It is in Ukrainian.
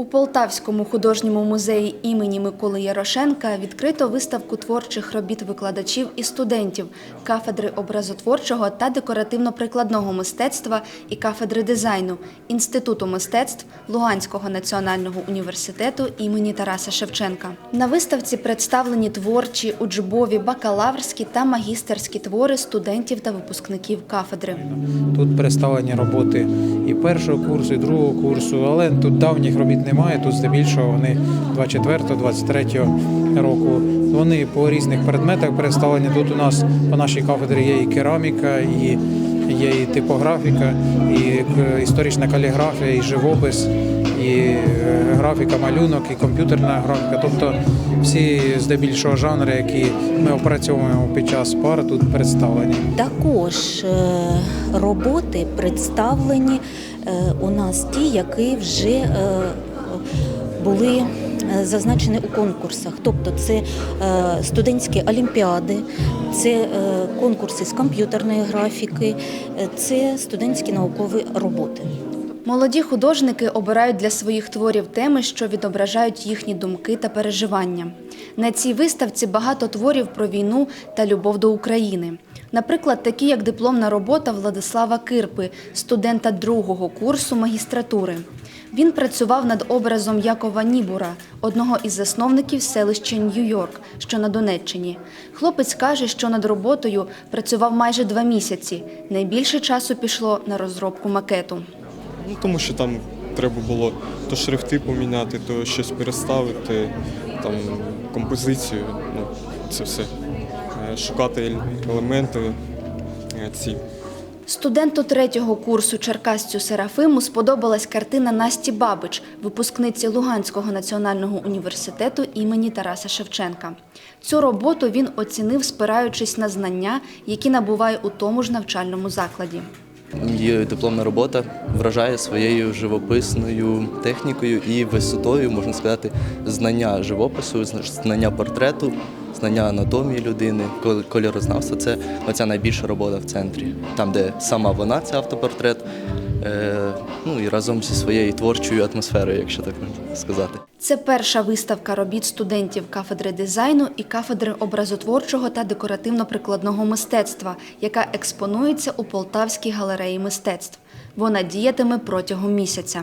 У Полтавському художньому музеї імені Миколи Ярошенка відкрито виставку творчих робіт викладачів і студентів кафедри образотворчого та декоративно-прикладного мистецтва і кафедри дизайну Інституту мистецтв Луганського національного університету імені Тараса Шевченка. На виставці представлені творчі, учбові, бакалаврські та магістерські твори студентів та випускників кафедри. Тут представлені роботи і першого курсу, і другого курсу, але тут давніх робіт немає. Тут здебільшого вони 24-23 року. Вони по різних предметах представлені. Тут у нас по нашій кафедрі є і кераміка, і є і типографіка, і історична каліграфія, і живопис, і е, графіка, малюнок, і комп'ютерна графіка. Тобто всі здебільшого жанри, які ми опрацьовуємо під час пар, тут представлені. Також е, роботи представлені е, у нас ті, які вже були е, зазначені у конкурсах. Тобто це е, студентські олімпіади, це е, конкурси з комп'ютерної графіки, це студентські наукові роботи. Молоді художники обирають для своїх творів теми, що відображають їхні думки та переживання. На цій виставці багато творів про війну та любов до України. Наприклад, такі як дипломна робота Владислава Кирпи, студента другого курсу магістратури. Він працював над образом Якова Нібура, одного із засновників селища Нью-Йорк, що на Донеччині. Хлопець каже, що над роботою працював майже два місяці. Найбільше часу пішло на розробку макету. Ну, тому що там треба було то шрифти поміняти, то щось переставити, там композицію, ну, це все. Шукати елементи е, ці. Студенту третього курсу Черкасцю Серафиму сподобалась картина Насті Бабич, випускниці Луганського національного університету імені Тараса Шевченка. Цю роботу він оцінив, спираючись на знання, які набуває у тому ж навчальному закладі. Її дипломна робота вражає своєю живописною технікою і висотою, можна сказати, знання живопису, знання портрету, знання анатомії людини, кол- кольорознавства. Це оця найбільша робота в центрі, там, де сама вона, це автопортрет, е, ну і разом зі своєю творчою атмосферою, якщо так сказати. Це перша виставка робіт студентів кафедри дизайну і кафедри образотворчого та декоративно-прикладного мистецтва, яка експонується у Полтавській галереї мистецтв. Вона діятиме протягом місяця.